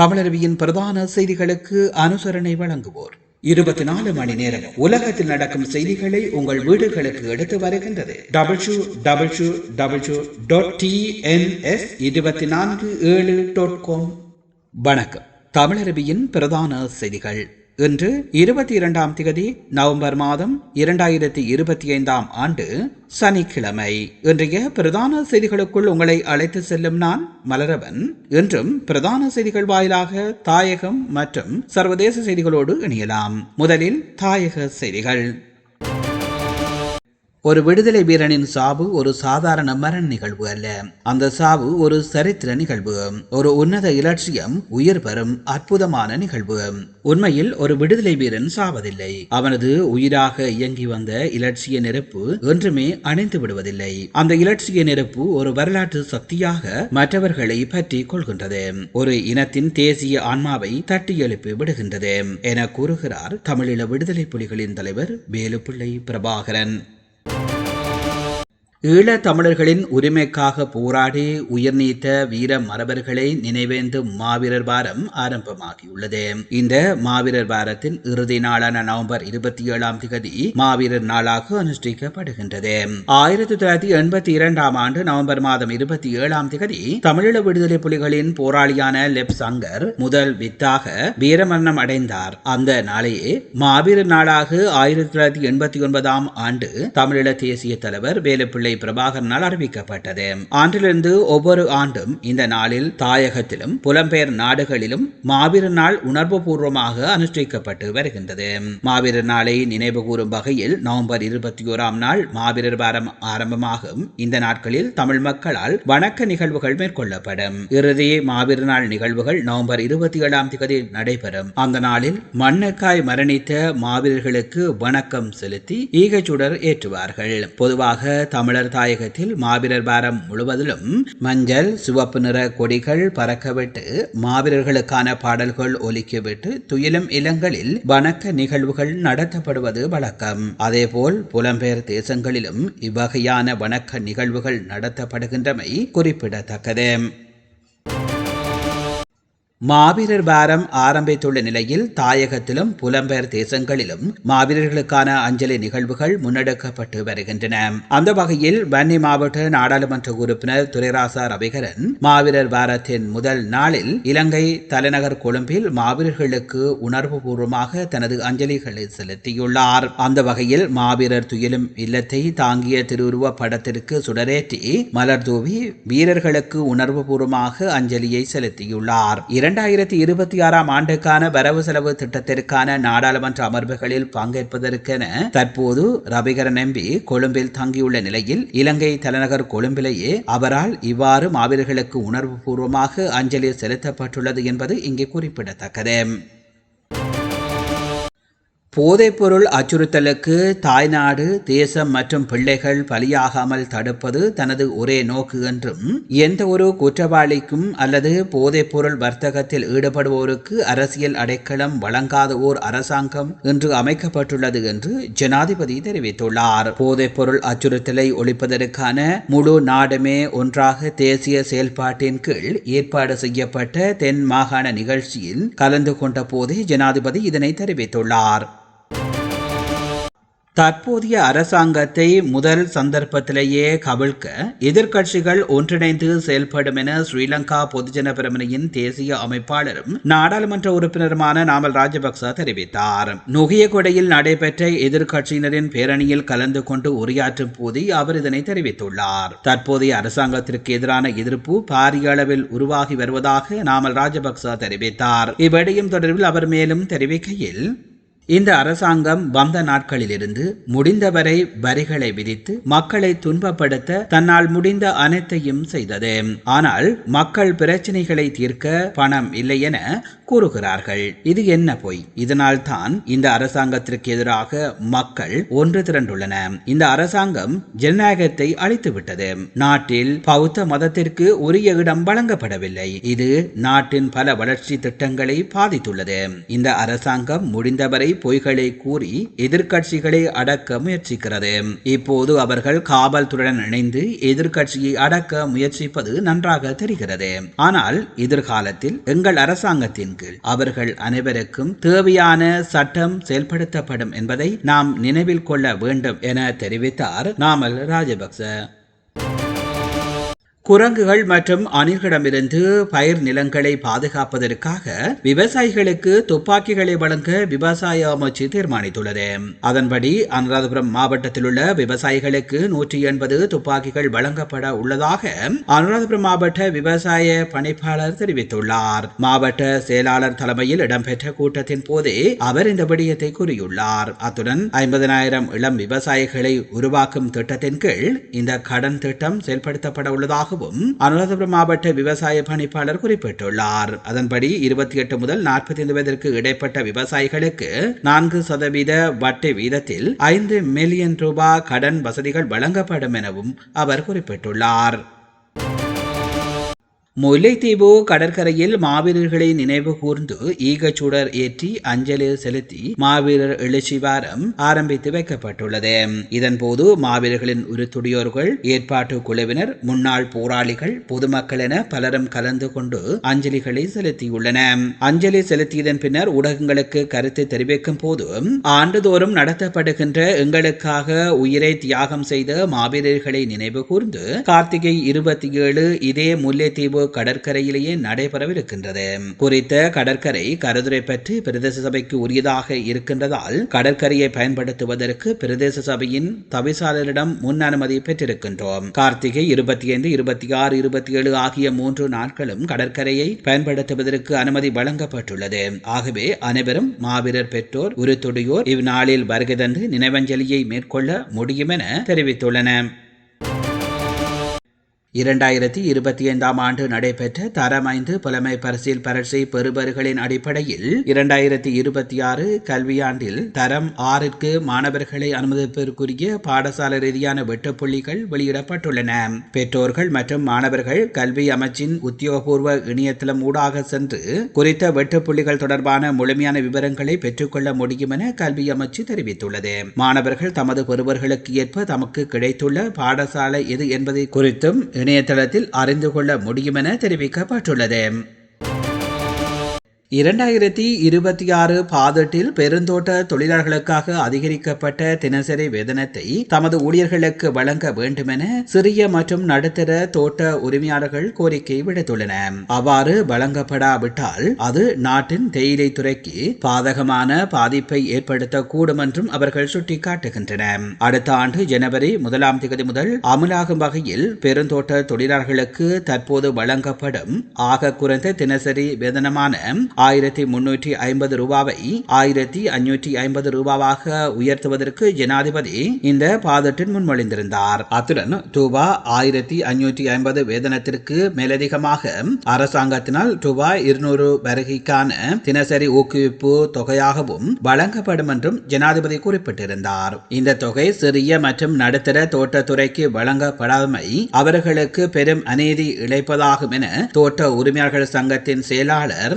தமிழருவியின் பிரதான செய்திகளுக்கு அனுசரணை வழங்குவோர். இருபத்தி நாலு மணி நேரம் உலகத்தில் நடக்கும் செய்திகளை உங்கள் வீடுகளுக்கு எடுத்து வருகின்றது. Double u double u double u dot TNS இருபத்தி நான்கு ஏழு டாட் காம் வணக்கம். தமிழருவியின் பிரதான செய்திகள். இன்று இருபத்தி இரண்டாம் திகதி நவம்பர் மாதம் இரண்டாயிரத்தி இருபத்தி ஐந்தாம் ஆண்டு சனிக்கிழமை. இன்றைய பிரதான செய்திகளுக்குள் உங்களை அழைத்து செல்லும் நான் மலரவன். இன்றும் பிரதான செய்திகள் வாயிலாக தாயகம் மற்றும் சர்வதேச செய்திகளோடு இணையலாம். முதலில் தாயக செய்திகள். ஒரு விடுதலை வீரனின் சாவு ஒரு சாதாரண மரண நிகழ்வு அல்ல. அந்த சாவு ஒரு சரித்திர நிகழ்வு. ஒரு உன்னத இலட்சியம் உயிர் பெறும் அற்புதமான நிகழ்வு. உண்மையில் ஒரு விடுதலை வீரன் சாவதில்லை. அவனது உயிராக இயங்கி வந்த இலட்சிய நெருப்பு என்றுமே அணைந்து விடுவதில்லை. அந்த இலட்சிய நெருப்பு ஒரு வரலாற்று சக்தியாக மற்றவர்களை பற்றி கொள்கின்றது. ஒரு இனத்தின் தேசிய ஆன்மாவை தட்டி எழுப்பி விடுகின்றது என கூறுகிறார் தமிழீழ விடுதலை புலிகளின் தலைவர் வேலுப்பிள்ளை பிரபாகரன். ஈழத் தமிழர்களின் உரிமைக்காக போராடி உயிர் நீத்த வீர மரபர்களை நினைவேந்தும் மாவீரர் வாரம் ஆரம்பமாகியுள்ளது. இந்த மாவீரர் வாரத்தின் இறுதி நாளான நவம்பர் இருபத்தி ஏழாம் திகதி மாவீரர் நாளாக அனுஷ்டிக்கப்படுகின்றது. ஆயிரத்தி தொள்ளாயிரத்தி எண்பத்தி இரண்டாம் ஆண்டு நவம்பர் மாதம் இருபத்தி ஏழாம் திகதி தமிழீழ விடுதலை புலிகளின் போராளியான லெப் சங்கர் முதல் வித்தாக வீரமரணம் அடைந்தார். அந்த நாளையே மாவீரர் நாளாக ஆயிரத்தி தொள்ளாயிரத்தி எண்பத்தி ஒன்பதாம் ஆண்டு தமிழீழ தேசிய தலைவர் வேலுப்பிள்ளை பிள்ளை பிரபாகரனால் அறிவிக்கப்பட்டது. ஆண்டிலிருந்து ஒவ்வொரு ஆண்டும் இந்த நாளில் தாயகத்திலும் புலம்பெயர் நாடுகளிலும் மாவீரர் நாள் உணர்வு பூர்வமாக அனுஷ்டிக்கப்பட்டு வருகின்றது. மாவீரர் நாளை நினைவு கூறும் வகையில் நவம்பர் இருபத்தி ஓராம் நாள் மாவீரர் வாரம் ஆரம்பமாகும். இந்த நாட்களில் தமிழ் மக்களால் வணக்க நிகழ்வுகள் மேற்கொள்ளப்படும். இறுதி மாவீரர் நாள் நிகழ்வுகள் நவம்பர் இருபத்தி ஏழாம் தேதி நடைபெறும். அந்த நாளில் மண்ணுக்காய் மரணித்த மாவீரர்களுக்கு வணக்கம் செலுத்தி ஈகச்சுடர் ஏற்றுவார்கள். பொதுவாக தமிழ் தமிழர் தாயகத்தில் மாவீரர் வாரம் முழுவதிலும் மஞ்சள் சிவப்பு நிற கொடிகள் பறக்கவிட்டு மாவீரர்களுக்கான பாடல்கள் ஒலிக்கவிட்டு துயிலும் இல்லங்களில் வணக்க நிகழ்வுகள் நடத்தப்படுவது வழக்கம். அதேபோல் புலம்பெயர் தேசங்களிலும் இவ்வகையான வணக்க நிகழ்வுகள் நடத்தப்படுகின்றமை குறிப்பிடத்தக்கது. மாவீரர் வாரம் ஆரம்பித்துள்ள நிலையில் தாயகத்திலும் புலம்பெயர் தேசங்களிலும் மாவீரர்களுக்கான அஞ்சலி நிகழ்வுகள் முன்னெடுக்கப்பட்டு வருகின்றன. அந்த வகையில் வன்னி மாவட்ட நாடாளுமன்ற உறுப்பினர் துரைராசா ரவிகரன் மாவீரர் வாரத்தின் முதல் நாளில் இலங்கை தலைநகர் கொழும்பில் மாவீரர்களுக்கு உணர்வுபூர்வமாக தனது அஞ்சலிகளை செலுத்தியுள்ளார். அந்த வகையில் மாவீரர் துயிலும் இல்லத்தை தாங்கிய திருவுருவ படத்திற்கு சுடரேற்றி மலர் தூவி வீரர்களுக்கு உணர்வுபூர்வமாக அஞ்சலியை செலுத்தியுள்ளார். இரண்டாயிரத்தி இருபத்தி ஆறாம் ஆண்டுக்கான வரவு செலவு திட்டத்திற்கான நாடாளுமன்ற அமர்வுகளில் பங்கேற்பதற்கென தற்போது ரவிகரன் எம்பி கொழும்பில் தங்கியுள்ள நிலையில் இலங்கை தலைநகர் கொழும்பிலேயே அவரால் இவ்வாறு மாவீரர்களுக்கு உணர்வு பூர்வமாக அஞ்சலி செலுத்தப்பட்டுள்ளது என்பது இங்கே குறிப்பிடத்தக்கது. போதைப்பொருள் அச்சுறுத்தலுக்கு தாய்நாடு தேசம் மற்றும் பிள்ளைகள் பலியாகாமல் தடுப்பது தனது ஒரே நோக்கு என்றும் எந்த ஒரு குற்றவாளிக்கும் அல்லது போதைப்பொருள் வர்த்தகத்தில் ஈடுபடுவோருக்கு அரசியல் அடைக்கலம் வழங்காத ஓர் அரசாங்கம் இன்று அமைக்கப்பட்டுள்ளது என்று ஜனாதிபதி தெரிவித்துள்ளார். போதைப்பொருள் அச்சுறுத்தலை ஒழிப்பதற்கான முழு நாடுமே ஒன்றாக தேசிய செயல்பாட்டின் கீழ் ஏற்பாடு செய்யப்பட்ட தென் மாகாண நிகழ்ச்சியில் கலந்து கொண்ட போதே ஜனாதிபதி இதனை தெரிவித்துள்ளார். தற்போதைய அரசாங்கத்தை முதல் சந்தர்ப்பத்திலேயே கவிழ்க்க எதிர்க்கட்சிகள் ஒன்றிணைந்து செயல்படும் என ஸ்ரீலங்கா பொதுஜன பிரமணியின் தேசிய அமைப்பாளரும் நாடாளுமன்ற உறுப்பினருமான நாமல் ராஜபக்ச தெரிவித்தார். நுகியகொடையில் நடைபெற்ற எதிர்க்கட்சியினரின் பேரணியில் கலந்து கொண்டு உரையாற்றும் போது அவர் இதனை தெரிவித்துள்ளார். தற்போதைய அரசாங்கத்திற்கு எதிரான எதிர்ப்பு பாரிய அளவில் உருவாகி வருவதாக நாமல் ராஜபக்ச தெரிவித்தார். இவ்விடயம் தொடர்பில் அவர் மேலும் தெரிவிக்கையில் இந்த அரசாங்கம் வந்த நாட்களிலிருந்து முடிந்தவரை வரிகளை விதித்து மக்களை துன்பப்படுத்த தன்னால் முடிந்த அனைத்தையும் செய்தது. ஆனால் மக்கள் பிரச்சனைகளை தீர்க்க பணம் இல்லை என கூறுகிறார்கள். இது என்ன பொய்? இதனால் தான் இந்த அரசாங்கத்திற்கு எதிராக மக்கள் ஒன்று திரண்டுள்ளன. இந்த அரசாங்கம் ஜனநாயகத்தை அழித்துவிட்டது. நாட்டில் பௌத்த மதத்திற்கு உரிய இடம் வழங்கப்படவில்லை. இது நாட்டின் பல வளர்ச்சி திட்டங்களை பாதித்துள்ளது. இந்த அரசாங்கம் முடிந்தவரை பொய்களை கூறி எதிர்க்கட்சிகளை அடக்க முயற்சிக்கிறது. இப்போது அவர்கள் காவல்துறையுடன் இணைந்து எதிர்க்கட்சியை அடக்க முயற்சிப்பது நன்றாக தெரிகிறது. ஆனால் எதிர்காலத்தில் எங்கள் அரசாங்கத்தின் கீழ் அவர்கள் அனைவருக்கும் தேவையான சட்டம் செயல்படுத்தப்படும் என்பதை நாம் நினைவில் கொள்ள வேண்டும் என தெரிவித்தார் நாமல் ராஜபக்ச. குரங்குகள் மற்றும் அணில்களிடமிருந்து பயிர் நிலங்களை பாதுகாப்பதற்காக விவசாயிகளுக்கு துப்பாக்கிகளை வழங்க விவசாய அமைச்சு தீர்மானித்துள்ளது. அதன்படி அனுராதபுரம் மாவட்டத்தில் உள்ள விவசாயிகளுக்கு நூற்றி எண்பது துப்பாக்கிகள் வழங்கப்பட உள்ளதாக அனுராதபுரம் மாவட்ட விவசாய பணிப்பாளர் தெரிவித்துள்ளார். மாவட்ட செயலாளர் தலைமையில் இடம்பெற்ற கூட்டத்தின் போதே அவர் இந்த விடயத்தை கூறியுள்ளார். அத்துடன் ஐம்பதனாயிரம் இளம் விவசாயிகளை உருவாக்கும் திட்டத்தின் கீழ் இந்த கடன் திட்டம் செயல்படுத்தப்பட உள்ளதாக உள்ளதாகவும் அனுராதபுரம் மாவட்ட விவசாய பணிப்பாளர் குறிப்பிட்டுள்ளார். அதன்படி இருபத்தி எட்டு முதல் நாற்பத்தி ஐந்து வயதிற்கு இடைப்பட்ட விவசாயிகளுக்கு நான்கு சதவீத வட்டி வீதத்தில் ஐந்து மில்லியன் ரூபாய் கடன் வசதிகள் வழங்கப்படும் எனவும் அவர் குறிப்பிட்டுள்ளார். முல்லைத்தீவு கடற்கரையில் மாவீரர்களை நினைவு கூர்ந்து ஈகச்சுடர் ஏற்றி அஞ்சலி செலுத்தி மாவீரர் எழுச்சி வாரம் ஆரம்பித்து வைக்கப்பட்டுள்ளது. இதன்போது மாவீரர்களின் உருத்துடியோர்கள் ஏற்பாட்டு குழுவினர் முன்னாள் போராளிகள் பொதுமக்கள் என பலரும் கலந்து கொண்டு அஞ்சலிகளை செலுத்தியுள்ளன. அஞ்சலி செலுத்தியதன் பின்னர் ஊடகங்களுக்கு கருத்து தெரிவிக்கும் போது ஆண்டுதோறும் நடத்தப்படுகின்ற எங்களுக்காக உயிரை தியாகம் செய்த மாவீரர்களை நினைவு கூர்ந்து கார்த்திகை இருபத்தி ஏழு இதே முல்லைத்தீவு கடற்கரையிலேயே நடைபெறவிருக்கின்றது. குறித்த கடற்கரை கருதுரை பற்றி பிரதேச சபைக்கு உரியதாக இருக்கின்றதால் கடற்கரையை பயன்படுத்துவதற்கு பிரதேச சபையின் தவிசாளரிடம் முன் அனுமதி பெற்றிருக்கின்றோம். கார்த்திகை இருபத்தி ஐந்து இருபத்தி ஆறு இருபத்தி ஏழு ஆகிய மூன்று நாட்களும் கடற்கரையை பயன்படுத்துவதற்கு அனுமதி வழங்கப்பட்டுள்ளது. ஆகவே அனைவரும் மாவீரர் பெற்றோர் உருத்துடையோர் இந்நாளில் வருகை தந்து நினைவஞ்சலியை மேற்கொள்ள முடியும் என தெரிவித்துள்ளன. இரண்டாயிரத்தி இருபத்தி ஐந்தாம் ஆண்டு நடைபெற்ற தரம் ஐந்து புலமை பரிசில் பரட்சை பெறுபர்களின் அடிப்படையில் இரண்டாயிரத்தி இருபத்தி ஆறு கல்வியாண்டில் தரம் ஆறிற்கு மாணவர்களை அனுமதிப்பதற்குரிய பாடசாலை ரீதியான வெட்டுப்புள்ளிகள் வெளியிடப்பட்டுள்ளன. பெற்றோர்கள் மற்றும் மாணவர்கள் கல்வி அமைச்சின் உத்தியோகபூர்வ இணையதளம் ஊடாக சென்று குறித்த வெட்டுப்புள்ளிகள் தொடர்பான முழுமையான விவரங்களை பெற்றுக்கொள்ள முடியும் என கல்வி அமைச்சு தெரிவித்துள்ளது. மாணவர்கள் தமது பெறுவர்களுக்கு ஏற்ப தமக்கு கிடைத்துள்ள பாடசாலை எது என்பதை குறித்தும் இணையதளத்தில் அறிந்து கொள்ள முடியும் என தெரிவிக்கப்பட்டுள்ளது. இரண்டாயிரத்தி இருபத்தி ஆறு பாதட்டில் பெருந்தோட்ட தொழிலாளர்களுக்காக அதிகரிக்கப்பட்ட தினசரி வேதனத்தை தமது ஊழியர்களுக்கு வழங்க வேண்டுமென சிறிய மற்றும் நடுத்தர தோட்ட உரிமையாளர்கள் கோரிக்கை விடுத்துள்ளனர். அவ்வாறு வழங்கப்படாவிட்டால் அது நாட்டின் தேயிலை துறைக்கு பாதகமான பாதிப்பை ஏற்படுத்தக்கூடும் என்றும் அவர்கள் சுட்டிக்காட்டுகின்றனர். அடுத்த ஆண்டு ஜனவரி முதலாம் தேதி முதல் அமலாகும் வகையில் பெருந்தோட்ட தொழிலாளர்களுக்கு தற்போது வழங்கப்படும் ஆக குறைந்த தினசரி வேதனமான ஆயிரத்தி முன்னூற்றி ஐம்பது ரூபாவை ஆயிரத்தி அஞ்சூற்றி ஐம்பது ரூபாவாக உயர்த்துவதற்கு ஜனாதிபதி இந்த பாதட்டில் முன்மொழிந்திருந்தார். அத்துடன் ரூபா ஆயிரத்தி அஞ்சூற்றி ஐம்பது வேதனத்திற்கு மேலதிகமாக அரசாங்கத்தினால் ரூபாய் இருநூறு வருகைக்கான தினசரி ஊக்குவிப்பு தொகையாகவும் வழங்கப்படும் என்றும் ஜனாதிபதி குறிப்பிட்டிருந்தார். இந்த தொகை சிறிய மற்றும் நடுத்தர தோட்டத்துறைக்கு வழங்கப்படாமை அவர்களுக்கு பெரும் அநீதி இழைப்பதாகும் என தோட்ட உரிமையாளர்கள் சங்கத்தின் செயலாளர்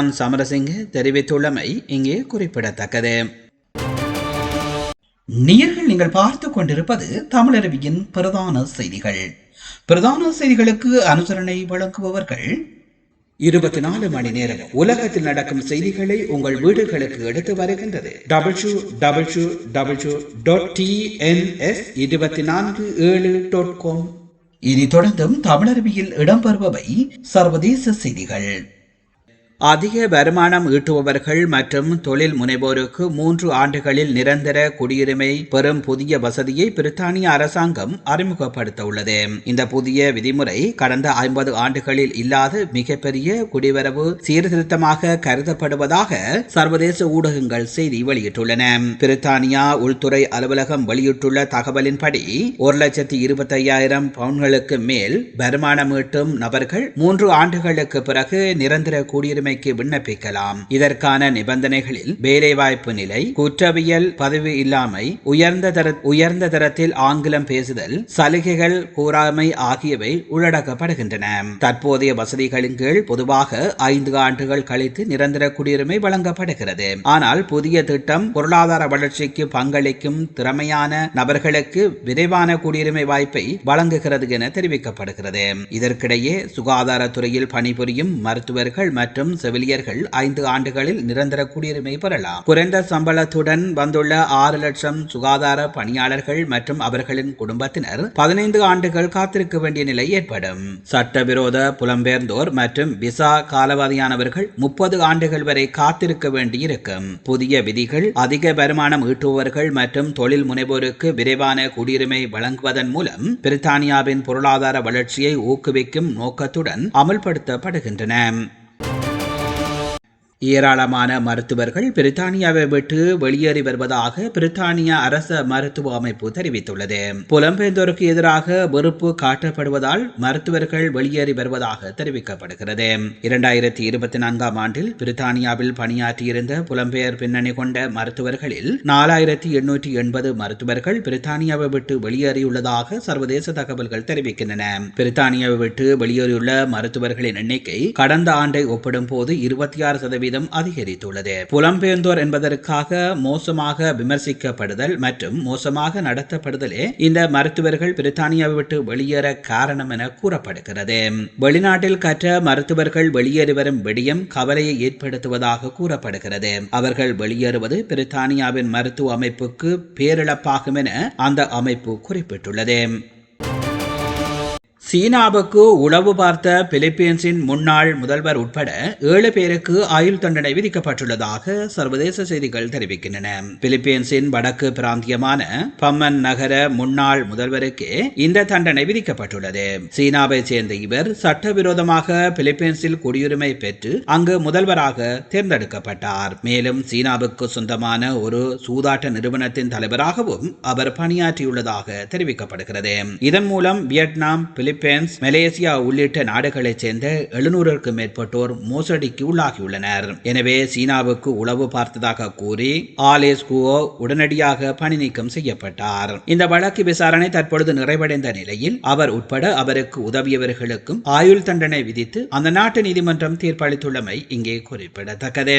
உசான் சமரசிங்க தெரிவித்துள்ளமை இங்கே குறிப்பிடத்தக்கது. நீர்கள் நீங்கள் பார்த்து கொண்டிருப்பது தமிழருவியின் பிரதான செய்திகள். பிரதான செய்திகளுக்கு அனுசரணை வழங்குபவர்கள் இருபத்தி நாலு மணி நேரம் உலகத்தில் நடக்கும் செய்திகளை உங்கள் வீடுகளுக்கு எடுத்து வருகின்றது. Double u double u double u dot TNS இருபத்தி நான்கு ஏழு டாட் காம் இனி தொடர்ந்தும் தமிழருவியில் இடம்பெறுபவை சர்வதேச செய்திகள். அதிக வருமானம் ஈட்டுபவர்கள் மற்றும் தொழில் முனைவோருக்கு மூன்று ஆண்டுகளில் நிரந்தர குடியுரிமை பெறும் புதிய வசதியை பிரித்தானிய அரசாங்கம் அறிமுகப்படுத்த உள்ளது இந்த புதிய விதிமுறை கடந்த ஐம்பது ஆண்டுகளில் இல்லாத மிகப்பெரிய குடிவரவு சீர்திருத்தமாக கருதப்படுவதாக சர்வதேச ஊடகங்கள் செய்தி வெளியிட்டுள்ளன. பிரித்தானியா உள்துறை அலுவலகம் வெளியிட்டுள்ள தகவலின்படி ஒரு லட்சத்தி இருபத்தி ஐயாயிரம் பவுன்களுக்கு மேல் வருமானம் ஈட்டும் நபர்கள் மூன்று ஆண்டுகளுக்கு பிறகு நிரந்தர குடியுரிமை உரிமைக்கு விண்ணப்பிக்கலாம். இதற்கான நிபந்தனைகளில் வேலைவாய்ப்பு நிலை குற்றவியல் பதவி இல்லாமை உயர்ந்த தர உயர்ந்த தரத்தில் ஆங்கிலம் பேசுதல் சலுகைகள் கூறாமை ஆகியவை உள்ளடக்கப்படுகின்றன. தற்போதைய வசதிகளின் கீழ் பொதுவாக ஐந்து ஆண்டுகள் கழித்து நிரந்தர குடியுரிமை வழங்கப்படுகிறது. ஆனால் புதிய திட்டம் பொருளாதார வளர்ச்சிக்கு பங்களிக்கும் திறமையான நபர்களுக்கு விரைவான குடியுரிமை வாய்ப்பை வழங்குகிறது என தெரிவிக்கப்படுகிறது. இதற்கிடையே சுகாதாரத்துறையில் பணிபுரியும் மருத்துவர்கள் மற்றும் செவிலியர்கள் ஐந்து ஆண்டுகளில் நிரந்தர குடியுரிமை பெறலாம். குறைந்த சம்பளத்துடன் வந்துள்ள ஆறு லட்சம் சுகாதார பணியாளர்கள் மற்றும் அவர்களின் குடும்பத்தினர் பதினைந்து ஆண்டுகள் காத்திருக்க வேண்டிய நிலை ஏற்படும். சட்டவிரோத புலம்பெயர்ந்தோர் மற்றும் விசா காலவாதியானவர்கள் முப்பது ஆண்டுகள் வரை காத்திருக்க வேண்டியிருக்கும். புதிய விதிகள் அதிக வருமானம் ஈட்டுபவர்கள் மற்றும் தொழில் முனைவோருக்கு விரைவான குடியுரிமை வழங்குவதன் மூலம் பிரித்தானியாவின் பொருளாதார வளர்ச்சியை ஊக்குவிக்கும் நோக்கத்துடன் அமல்படுத்தப்படுகின்றன. ஏராளமான மருத்துவர்கள் பிரித்தானியாவை விட்டு வெளியேறி வருவதாக பிரித்தானிய அரச மருத்துவ அமைப்பு தெரிவித்துள்ளது. புலம்பெயர்ந்தோருக்கு எதிராக வெறுப்பு காட்டப்படுவதால் மருத்துவர்கள் வெளியேறி வருவதாக தெரிவிக்கப்படுகிறது. இரண்டாயிரத்தி இருபத்தி நான்காம் ஆண்டில் பிரித்தானியாவில் பணியாற்றியிருந்த புலம்பெயர் பின்னணி கொண்ட மருத்துவர்களில் நாலாயிரத்தி எண்ணூற்றி எண்பது மருத்துவர்கள் பிரித்தானியாவை விட்டு வெளியேறியுள்ளதாக சர்வதேச தகவல்கள் தெரிவிக்கின்றன. பிரித்தானியாவை விட்டு வெளியேறியுள்ள மருத்துவர்களின் எண்ணிக்கை கடந்த ஆண்டை ஒப்பிடும் போது இருபத்தி ஆறு சதவீதம் சதவீதம் அதிகரித்துள்ளது. புலம்பெயர்ந்தோர் என்பதற்காக மோசமாக விமர்சிக்கப்படுதல் மற்றும் மோசமாக நடத்தப்படுதலே இந்த மருத்துவர்கள் பிரித்தானியாவை விட்டு வெளியேற காரணம் என கூறப்படுகிறது. வெளிநாட்டில் கற்ற மருத்துவர்கள் வெளியேறி வரும் விடியம் கவலையை ஏற்படுத்துவதாக கூறப்படுகிறது. அவர்கள் வெளியேறுவது பிரித்தானியாவின் மருத்துவ அமைப்புக்கு பேரிழப்பாகும் என அந்த அமைப்பு குறிப்பிட்டுள்ளது. சீனாவுக்கு உளவு பார்த்த பிலிப்பீன்ஸின் முன்னாள் முதல்வர் உட்பட ஏழு பேருக்கு ஆயுள் தண்டனை விதிக்கப்பட்டுள்ளதாக சர்வதேச செய்திகள் தெரிவிக்கின்றன. பிலிப்பீன்ஸின் வடக்கு பிராந்தியமான பம்மன் நகர முன்னாள் முதல்வருக்கு இந்த தண்டனை விதிக்கப்பட்டுள்ளது. சீனாவை சேர்ந்த இவர் சட்டவிரோதமாக பிலிப்பீன்ஸில் குடியுரிமை பெற்று அங்கு முதல்வராக தேர்ந்தெடுக்கப்பட்டார். மேலும் சீனாவுக்கு சொந்தமான ஒரு சூதாட்ட நிறுவனத்தின் தலைவராகவும் அவர் பணியாற்றியுள்ளதாக தெரிவிக்கப்படுகிறது. இதன் மூலம் வியட்நாம் பிலிப் பிலிப்பைன்ஸ் மலேசியா உள்ளிட்ட நாடுகளைச் சேர்ந்த எழுநூறுக்கும் மேற்பட்டோர் மோசடிக்கு உள்ளாகியுள்ளனர். எனவே சீனாவுக்கு உளவு பார்த்ததாக கூறி ஆலேஸ் குவோ உடனடியாக பணி நீக்கம் செய்யப்பட்டார். இந்த வழக்கு விசாரணை தற்பொழுது நிறைவடைந்த நிலையில் அவர் உட்பட அவருக்கு உதவியவர்களுக்கும் ஆயுள் தண்டனை விதித்து அந்த நாட்டு நீதிமன்றம் தீர்ப்பளித்துள்ளமை இங்கே குறிப்பிடத்தக்கது.